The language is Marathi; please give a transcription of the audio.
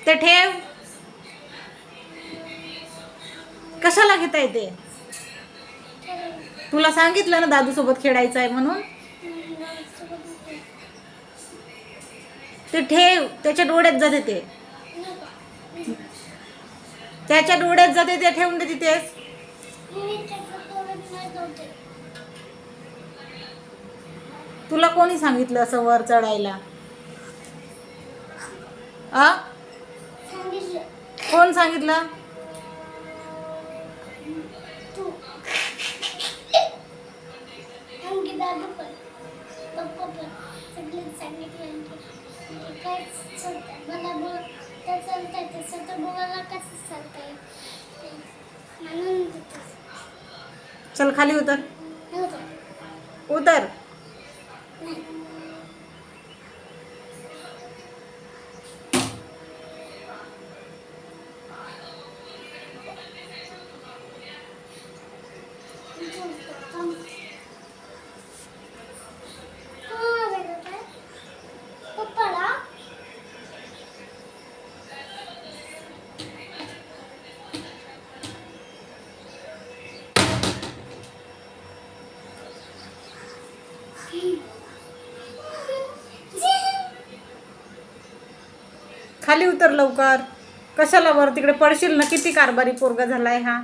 ते ठेव. कशाला घेता येते तुला सांगितलं ना दादू सोबत खेळायचं आहे म्हणून? ते ठेव त्याच्या डोळ्यात जाते ते. त्याच्या डोळ्यात जाते ते ठेवून दे तिथेच. तुला कोणी सांगितलं असं वर चढायला? आ? कोण सांगितलं? चल खाली उतर. उतर. पप्पाला खाली उतर लवकर. कशाला वर? तिकडे पडशील ना. किती कारभारी पोरगा झालाय हा.